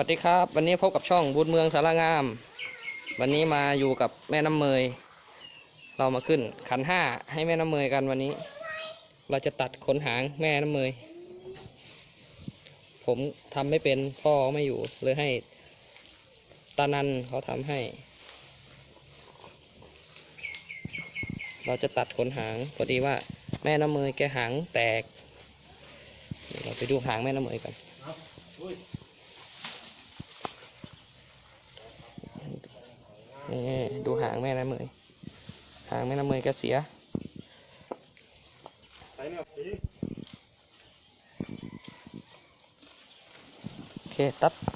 วัสดีครับ วันนี้พบกับช่องบุญเมืองสารงาม วันนี้มาอยู่กับแม่น้ำเมย เรามาขึ้นขันห้าให้แม่น้ำเมยกันวันนี้ เราจะตัดขนหางแม่น้ำเมย ผมทำไม่เป็นพ่อไม่อยู่เลยให้ตานันเขาทำให้ เราจะตัดขนหางพอดีว่าแม่น้ำเมยแกหางแตกเดี๋ยวเราไปดูหางแม่น้ำเมยกัน นี่ดูหางแม่น้ำเมยหางแม่น้ำเมยก็เสียโอเค ตัด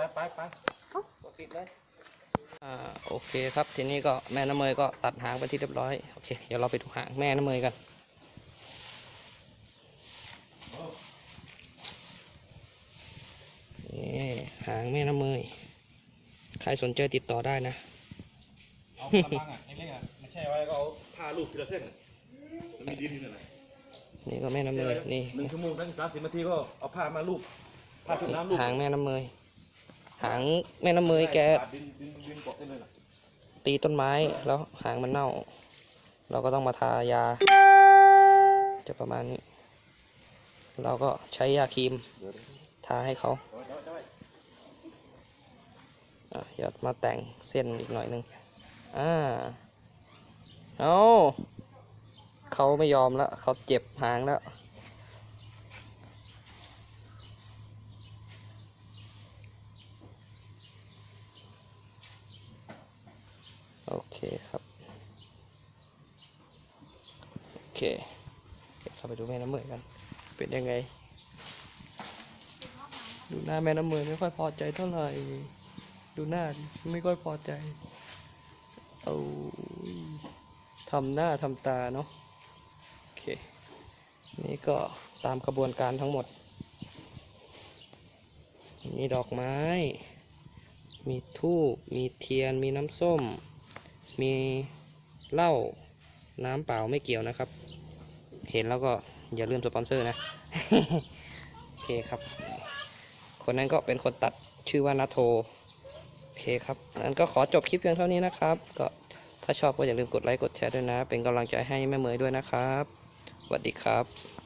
ไปไปไปปิดเลยอ่าโอเคครับทีนี้ก็แม่น้ำเมยก็ตัดหางไปที่เรียบร้อยโอเคเดี๋ยวเราไปดูหางแม่น้ำเมยกันนี่หางแม่น้ำเมยใครสนใจติดต่อได้นะเอากระมังอะเล็กๆอะไม่ใช่ว่าก็เอาผ้าลูกทีละเส้นอะมันมีดินอยู่นั่นแหละนี่ก็แม่น้ำเมยนี่หนึ่งชั่วโมงตั้งสามสิบนาทีก็เอาผ้ามาลูบผ้าชุบน้ำลูบหางแม่น้ำเมย หางแม่น้ำเมยแกตีต้นไม้แล้วหางมันเน่า เราก็ต้องมาทายา จะประมาณนี้ เราก็ใช้ยาครีม ทาให้เขาเดี๋ยวเดี๋ยวเดี๋ยวอะเดี๋ยวมาแต่งเส้นอีกหน่อยหนึงอ่าเอาเขาไม่ยอมแล้วเขาเจ็บหางแล้ว โอเคครับโอเคเข้าไปดูแม่น้ำเมยกัน เป็นยังไง ดูหน้าแม่น้ำเมยไม่ค่อยพอใจเท่าไหร่ ดูหน้าไม่ค่อยพอใจเอาทำหน้าทำตาเนาะโอเค นี่ก็ตามกระบวนการทั้งหมด มีดอกไม้ มีทูบมีเทียน มีน้ำส้ม มีเหล้าน้ำเปล่าไม่เกี่ยวนะครับ เห็นแล้วก็อย่าลืมสปอนเซอร์นะ โอเคครับ คนนั้นก็เป็นคนตัดชื่อว่านาโท โอเคครับนั้นก็ขอจบคลิปเพียงเท่านี้นะครับ ก็ถ้าชอบก็อย่าลืมกดไลค์กดแชร์ด้วยนะ เป็นกำลังใจให้แม่เมยด้วยนะครับสวัสดีครับ